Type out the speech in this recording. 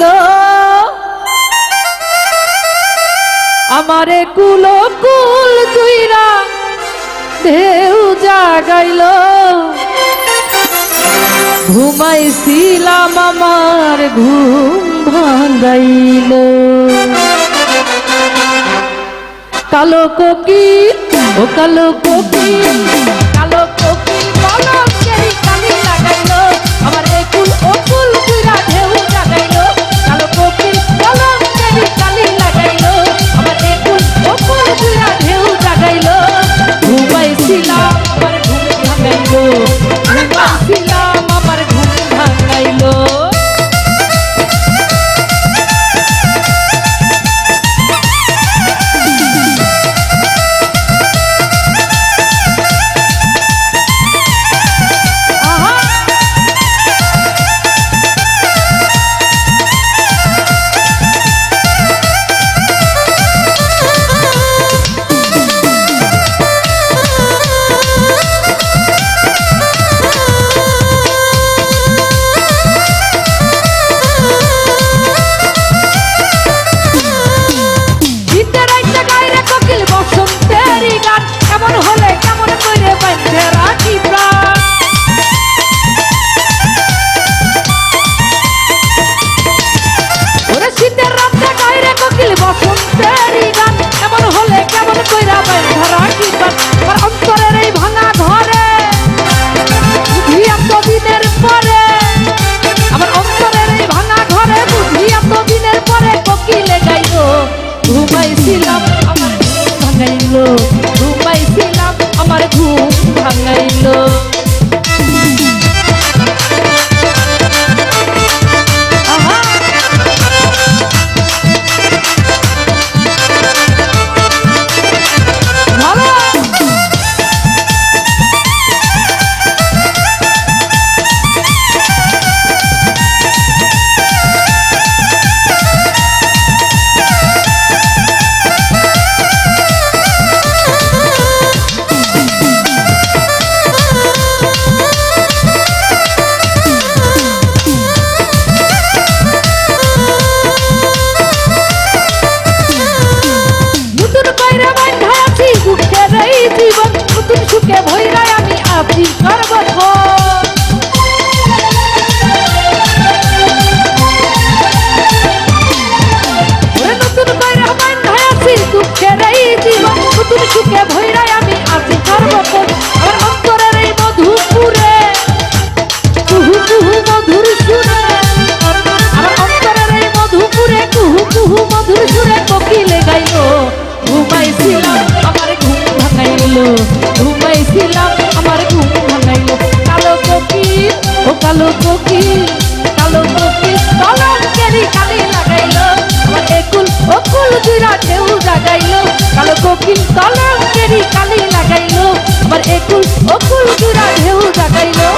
হলো আমারে কুল কুল কুইরা ঢেউ জাগাইল। ঘুমাইছিলাম আমার ঘুম ভাঙাইল। কালো কোকি ও কালো কোকি I see. que é voy কালো কোকি কালো কোকি কলম কেরি কালি লাগাইলো। আমার একুল অকুল দুইরা ঢেউ জাগাইলো। কালো কোকিল কলম কেরি কালি লাগাইলো। আমার একুল অকুল দুইরা ঢেউ জাগাইলো।